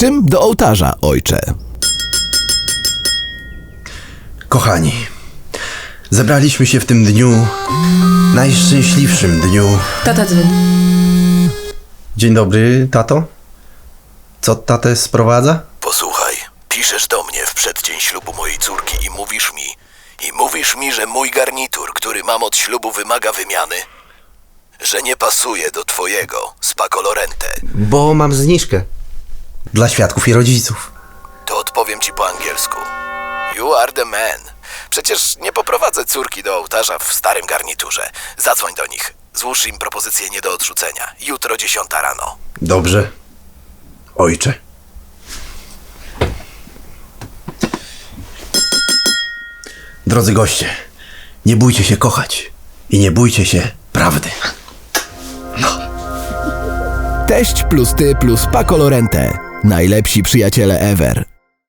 czym do ołtarza, ojcze. Kochani, zebraliśmy się w tym dniu, najszczęśliwszym dniu. Tata dzwoni. Dzień dobry, tato. Co tatę sprowadza? Posłuchaj, piszesz do mnie w przeddzień ślubu mojej córki i mówisz mi, i mówisz mi, że mój garnitur, który mam od ślubu, wymaga wymiany. Że nie pasuje do twojego, Spaco Lorente. Bo mam zniżkę. Dla świadków i rodziców. To odpowiem ci po angielsku. You are the man. Przecież nie poprowadzę córki do ołtarza w starym garniturze. Zadzwoń do nich. Złóż im propozycję nie do odrzucenia. Jutro dziesiąta rano. Dobrze. Ojcze. Drodzy goście, nie bójcie się kochać i nie bójcie się prawdy. Teść plus ty plus Paco Lorente. Najlepsi przyjaciele ever.